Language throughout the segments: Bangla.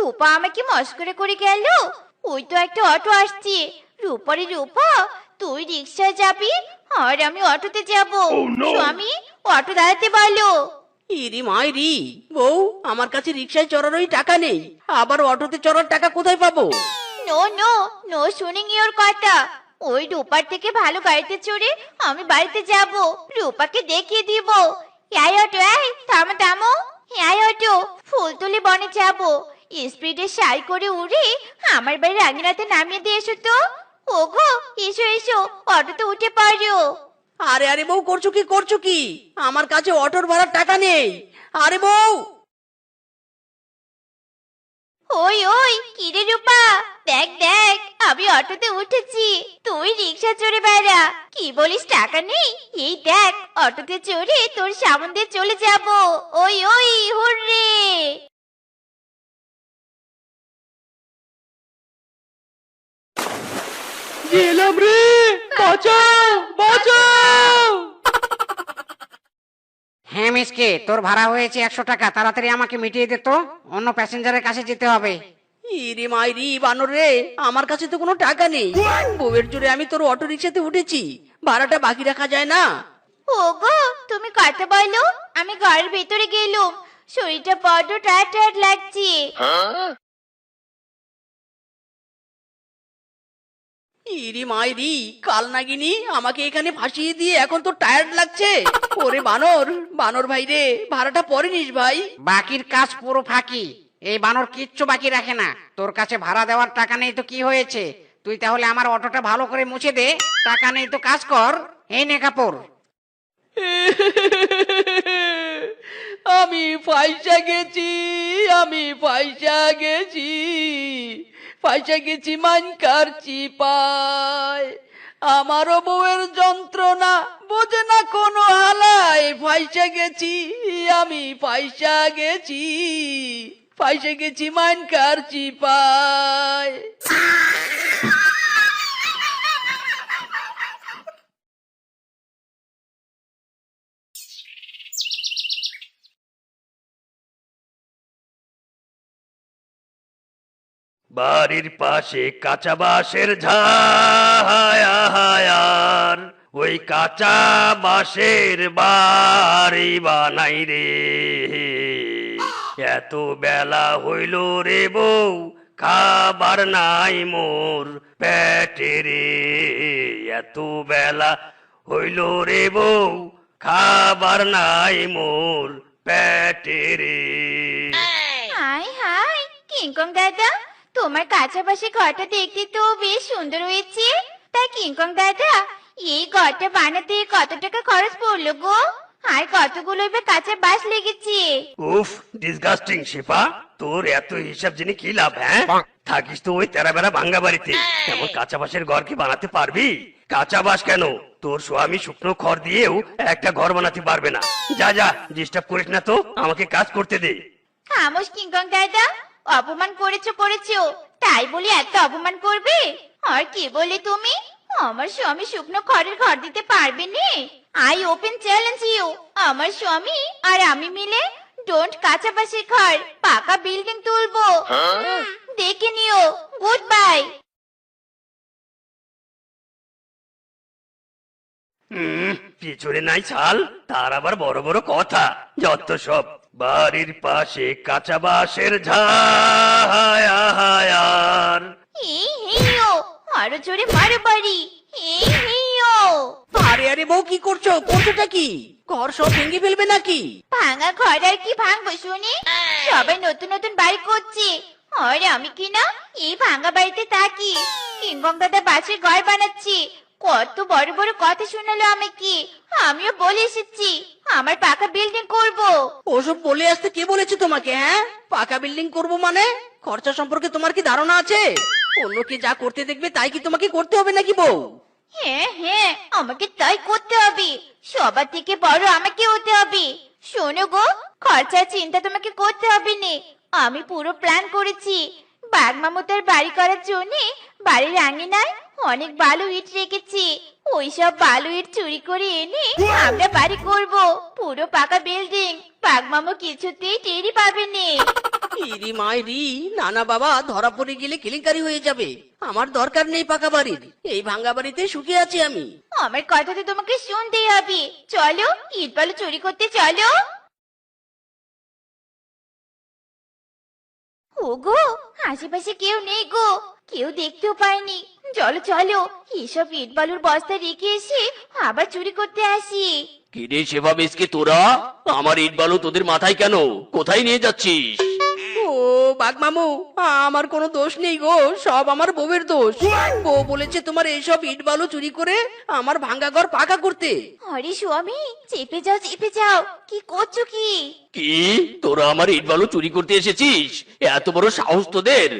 রূপা আমাকে মস্করা করে গেল। ওই তো একটা অটো আসছে। রূপারে রূপা তুই রিক্সায় যাবি? আর আমি অটোতে যাব। স্বামী অটো দাঁড়াতে বলো। ইরি মাইরি বউ আমার কাছে রিক্সায় চড়ারই টাকা নেই। আবার অটোতে চড়ার টাকা কোথায় পাবো? নো নো নো শুনিং ইওর কথা। ওই রূপার থেকে ভালো গাড়িতে চড়ে আমি বাড়িতে যাব। রূপাকে দেখিয়ে দিব। এই অটো এই থামো থামো। এই অটো ফুলতলি বনে যাব। স্পিডে সাই করে উড়ে আমার বাড়ির আঙিনাতে নামিয়ে দিয়ে এসো তো। ওগো এসো এসো অটোতে উঠে পারো আরে আরে বউ করছ কি করছ কি? আমার কাছে অটোর ভাড়ার টাকা নেই। আরে বউ! ওই ওই কিরে রূপা? দেখ দেখ আমি অটোতে উঠেছি। তুই রিক্সা চড়ে বেড়া। কি বলিস টাকা নেই? এই দেখ অটোতে চড়ে তোর সামন চলে যাব। ওই ওই হুররে! গেলাম রে বাঁচাও বাঁচাও। হ্যাঁ মিসকে তোর ভাড়া হয়েছে একশো টাকা তাড়াতাড়ি আমাকে মিটিয়ে দে তো অন্য প্যাসেঞ্জারের কাছে যেতে হবে। ইরে মাইরি বানর রে আমার কাছে তো কোনো টাকা নেই। বউয়ের জোরে আমি তোর অটো রিক্সাতে উঠেছি ভাড়াটা বাকি রাখা যায় না। ওগো তুমি কথা বলো আমি ঘরের ভেতরে গেলুম শরীরটা বড্ড টায়ার্ড টায়ার্ড লাগছে। ইরি মাইরি কাল নাগিনি আমাকে এখানে ফাঁসিয়ে দিয়ে এখন তো টায়ার্ড লাগছে। ওরে বানর বানর ভাই রে ভাড়াটা পরে নিস ভাই। বাকির কাজ পুরো ফাঁকি। এই বানর কিচ্ছু বাকি রাখে না। তোর কাছে ভাড়া দেওয়ার টাকা নেই তো কি হয়েছে? তুই তাহলে আমার অটোটা ভালো করে মুছে দে। টাকা নেই তো কাজ কর। এই নে কাপড়। আমি পয়সা গেছি আমি পয়সা গেছি। পয়সা গেছি মানকার চিপায়। আমারও বউয়ের যন্ত্রণা, বোঝে না কোনো হালায় ফাইসে গেছি, আমি ফাইসা গেছি ফাইসে গেছি মাইনকার চিপায়। বাড়ির পাশে কাঁচা বাঁশের ঝায়ার ওই কাঁচা বাঁশের বাড়ি বানাই রে। এত বেলা হইল রে বউ, খাবার নাই মোর পেটে রে। এত বেলা হইল রে বউ, খাবার নাই মোর পেটে রে। হাই হাই কিংকং দাদা? তোমার কাছাপাশি ঘরটা দেখতে তো বেশ সুন্দর হয়েছে। তা কিংকং দাদা এই ঘরটা বানাতে কত টাকা খরচ পড়ল গো? আর কতগুলো এবার কাঁচা বাস লেগেছে? উফ ডিসগাস্টিং শিপা। তোর এত হিসাব জেনে কি লাভ হ্যাঁ? থাকিস তো ওই তেরা বেড়া ভাঙ্গা বাড়িতে এমন কাঁচা বাঁশের ঘর কি বানাতে পারবি? কাঁচা বাঁশ কেন? তোর স্বামী শুকনো খড় দিয়েও একটা ঘর বানাতে পারবে না। যা যা ডিস্টার্ব করিস না তো আমাকে কাজ করতে দে। খামোশ কিংকং দাদা অপমান করেছ করেছ তাই বলি এত অপমান করবে? আর কি বলে তুমি? আমার স্বামী শুকনো খড়ের ঘর দিতে পারবে নি। I open challenge you. আমার স্বামী আর আমি মিলে ডোন্ট কাছাপাশি ঘর পাকা বিল্ডিং তুলবো। উম, দেখে নিও। Good bye. পিছনে নাই ছাল তার আবার বড় বড় কথা। যত সব বাড়ির পাশে কাঁচা বাঁশের ঝায়ার এই হেইও আরও জোরে মারো বাড়ি। এই হেইও আরে আরে বউ কি করছ? করছোটা কি? ঘর সব ভেঙে ফেলবে নাকি? ভাঙা ঘর আর কি ভাঙবো শুনি? সবাই নতুন নতুন বাড়ি করছে আর আমি কি না? এই ভাঙা বাড়িতে থাকি। কিংকং দাদা বাসের ঘর বানাচ্ছি। কত বড় বড় কথা শোনালো আমাকে আমিও বলে এসেছি আমার পাকা বিল্ডিং করব। ওসব বলে আসতে কে বলেছে তোমাকে হ্যাঁ? পাকা বিল্ডিং করব মানে? খরচা সম্পর্কে তোমার কি ধারণা আছে? অন্য কে যা করতে দেখবে তাই কি তোমাকে করতে হবে নাকি বউ? হ্যাঁ হ্যাঁ আমাকে তাই করতে হবে। সবার থেকে বড় আমাকে হতে হবে। শোনো গো খরচার চিন্তা তোমাকে করতে হবে না। আমি পুরো প্ল্যান করেছি। বাঘ মামুতার বাড়ি করার জন্য বাড়ির আঙিনায় অনেক বালু ইট রেখেছি। ওই সব বালু ইট চুরি করে এনে আমরা বাড়ি করব। পুরো পাকা বিল্ডিং। মামু কিছুতেই টেরি পাবে না। ইরি মাইরি নানা বাবা ধরা পড়ে গেলে কেলেঙ্কারি হয়ে যাবে। আমার দরকার নেই পাকা বাড়ির। এই ভাঙ্গা বাড়িতে সুখে আছি আমি। আমার কথা তো তোমাকে শুনতেই হবে। চলো ইট বালু চুরি করতে চলো। ওগো আশেপাশে কেউ নেই গো। কেউ দেখতেও পায়নি। চলো চলো। এসব ইট বালুর বস্তা রেখে এসে আবার চুরি করতে আসি। কিরে সেবা বেশকে তোরা? আমার ইট বালু তোদের মাথায় কেন? কোথায় নিয়ে যাচ্ছিস? ও বাঘ মামু আমার কোনো দোষ নেই গো সব আমার বউয়ের দোষ। বউ বলেছে তোমার এইসব ইট বালু চুরি করে আমার ভাঙ্গা ঘর পাকা করতে। আরে স্বামী চেপে যাও চেপে যাও। কি করছ কি? কি? তোরা আমার ইট বালু চুরি করতে এসেছিস? এত বড় সাহস তোদের?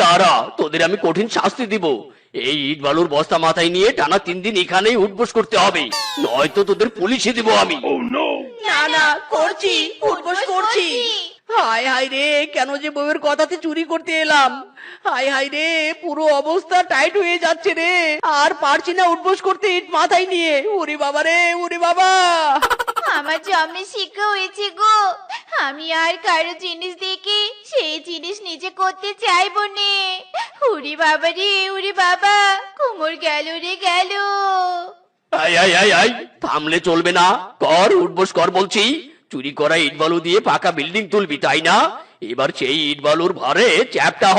দাঁড়া তোদের আমি কঠিন শাস্তি দিব। এই ইট বালুর বস্তা মাথায় নিয়ে টানা তিন দিন এখানেই উঠবোস করতে হবে। নয়তো তোদের পুলিশে দিব আমি। না না করছি উঠবোস করছি। হায় হায় রে কেন যে বউয়ের কথাতে চুরি করতে এলাম? হায় হায় রে পুরো অবস্থা টাইট হয়ে যাচ্ছে রে। আর পারছি না উঠবোস করতে ইট মাথায় নিয়ে। ওরে বাবা রে ওরে বাবা। আমার জন্মে শিক্ষা হয়েছে গো। আমি আর কারও জিনিস দেখে সেই জিনিস নিজে করতে চাইব নে। উরি বাবা রে উরি বাবা কোমর গেল রে গেল। আই আই আই আই থামলে চলবে না। কর উঠবোস কর বলছি। চুরি করা ইট বালু দিয়ে পাকা বিল্ডিং তুলবি তাই না? এবার সেই ইট বালুর ভারে চ্যাপটা হ।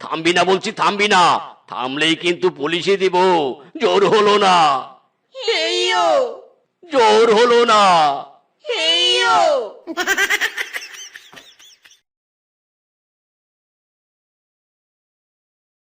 থামবি না বলছি থামবি না। থামলেই কিন্তু পুলিশে দিব। জোর হলো না। জোর হলো না।